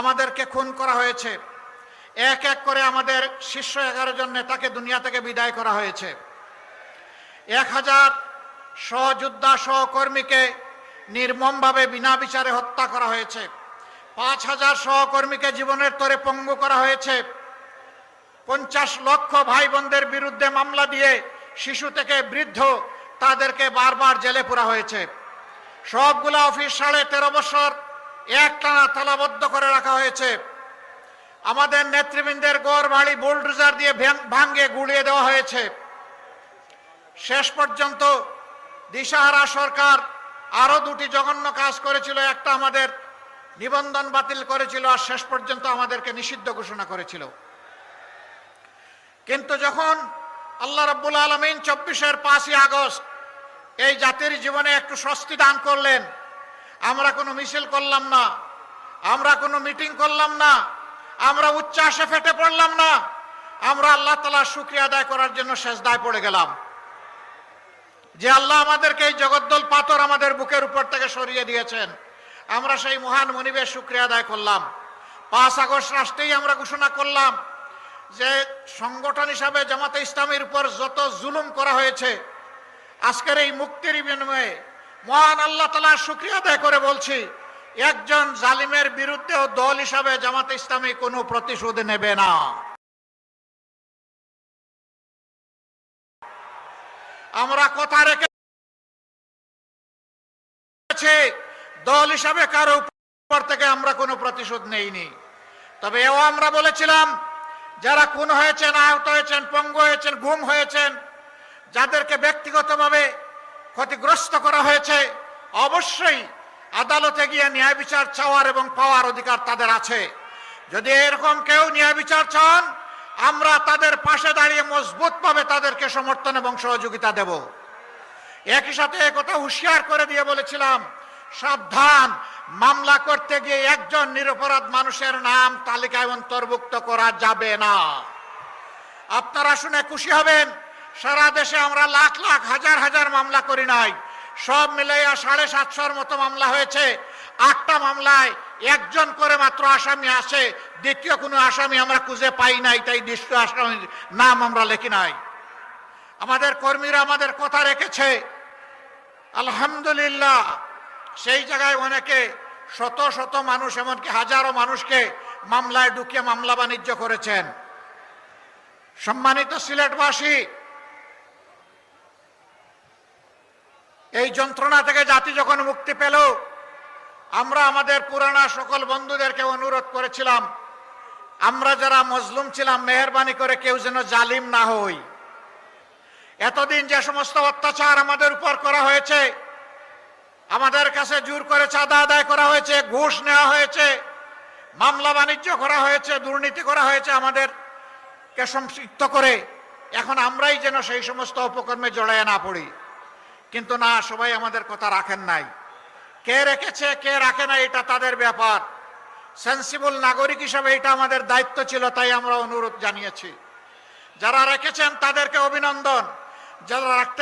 আমাদেরকে খুন করা হয়েছে। এক এক করে আমাদের শীর্ষ এগারো জন নেতাকে দুনিয়া থেকে বিদায় করা হয়েছে। এক হাজার সহযোদ্ধা সহকর্মীকে নির্মমভাবে বিনা বিচারে হত্যা করা হয়েছে। পাঁচ হাজার সহকর্মীকে জীবনের তরে পঙ্গু করা হয়েছে। পঞ্চাশ লক্ষ ভাই বোনদের বিরুদ্ধে মামলা দিয়ে শিশু থেকে বৃদ্ধ তাদেরকে বারবার জেলে পুরা হয়েছে। সবগুলা অফিস সাড়ে তেরো বছর এক টানা তালাবদ্ধ করে রাখা হয়েছে। আমাদের নেতৃবৃন্দের গড় বাড়ি বুলডোজার দিয়ে ভাঙ্গে গুড়িয়ে দেওয়া হয়েছে। শেষ পর্যন্ত দিশাহারা সরকার আরও দুটি জঘন্য কাজ করেছিল, একটা আমাদের নিবন্ধন বাতিল করেছিল আর শেষ পর্যন্ত আমাদেরকে নিষিদ্ধ ঘোষণা করেছিল। কিন্তু যখন আল্লাহ রাব্বুল আলমিন চব্বিশের পাঁচই আগস্ট এই জাতির জীবনে একটু স্বস্তি দান করলেন আমরা কোনো মিছিল করলাম না। আমরা কোনো মিটিং করলাম না। আমরা উচ্চাসে ফেটে পড়লাম না। আমরা আল্লাহ তালার শুক্রিয়া আদায় করার জন্য শেষ দায় পড়ে গেলাম। যে আল্লাহ আমাদেরকে এই জগদ্দল পাথর আমাদের বুকের উপর থেকে সরিয়ে দিয়েছেন, আমরা সেই মহান মনিবের শুক্রিয়া আদায় করলাম। পাঁচ আগস্ট রাষ্ট্রেই আমরা ঘোষণা করলাম যে সংগঠন হিসাবে জামাতে ইসলামের উপর যত জুলুম করা হয়েছে, আজকের এই মুক্তির বিনিময়ে মহান আল্লাহ তালা শুক্রিয়া আদায় করে বলছি, একজন জালিমের বিরুদ্ধেও দল হিসাবে জামাতে ইসলামী কোনো প্রতিশোধ নেবে না। আমরা কথা রেখেছি, দল হিসাবে কারও উপর থেকে আমরা কোনো প্রতিশোধ নেইনি। তবে এও আমরা বলেছিলাম, যারা খুন হয়েছেন, আহত হয়েছেন, পঙ্গু হয়েছেন, গুম হয়েছেন, যাদেরকে ব্যক্তিগতভাবে ক্ষতিগ্রস্ত করা হয়েছে, অবশ্যই আদালতে গিয়ে ন্যায় বিচার চাওয়ার এবং পাওয়ার অধিকার তাদের আছে। যদি এরকম কেউ ন্যায় বিচার চান, আমরা তাদের পাশে দাঁড়িয়ে মজবুতভাবে তাদেরকে সমর্থন এবং সহযোগিতা দেব। একই সাথে কথা হুঁশিয়ার করে দিয়ে বলেছিলাম, সাবধান, মামলা করতে গিয়ে একজন নিরপরাধ মানুষের নাম তালিকায় অন্তর্ভুক্ত করা যাবে না। আপনারা শুনে খুশি হবেন সারা দেশে আমরা লাখ লাখ, হাজার হাজার মামলা করি নাই। সব মিলাইয়া সাড়ে সাতশোর মতো মামলা হয়েছে। আটটা মামলায় একজন করে মাত্র আসামি আছে। দ্বিতীয় কোনো আসামি আমরা খুঁজে পাই নাই, তাই দ্বিতীয় আসামির নাম আমরা লিখি নাই। আমাদের কর্মীরা আমাদের কথা রেখেছে। আলহামদুলিল্লাহ, সেই জায়গায় অনেকে শত শত মানুষ, এমনকি হাজারো মানুষকে মামলায় ঢুকিয়ে মামলা বাণিজ্য করেছেন। সম্মানিত সিলেটবাসী এই যন্ত্রণা থেকে জাতি যখন মুক্তি পেল, আমরা আমাদের পুরানা সকল বন্ধুদেরকে অনুরোধ করেছিলাম, আমরা যারা মজলুম ছিলাম, মেহরবানি করে কেউ যেন জালিম না হই। এতদিন যে সমস্ত অত্যাচার আমাদের উপর করা হয়েছে, আমাদের কাছে জোর করে চাঁদা আদায় করা হয়েছে, ঘুষ নেওয়া হয়েছে, মামলা বাণিজ্য করা হয়েছে, দুর্নীতি করা হয়েছে আমাদেরকে সম্পৃক্ত করে, এখন আমরাই যেন সেই সমস্ত অপকর্মে জড়ায় না পড়ি। কিন্তু না, সবাই আমাদের কথা রাখেন নাই। কে রেখেছে, কে রাখে না এটা তাদের ব্যাপার। সেন্সিবল নাগরিক হিসাবে এটা আমাদের দায়িত্ব ছিল, তাই আমরা অনুরোধ জানিয়েছি। যারা রেখেছেন তাদেরকে অভিনন্দন। যারা রাখতে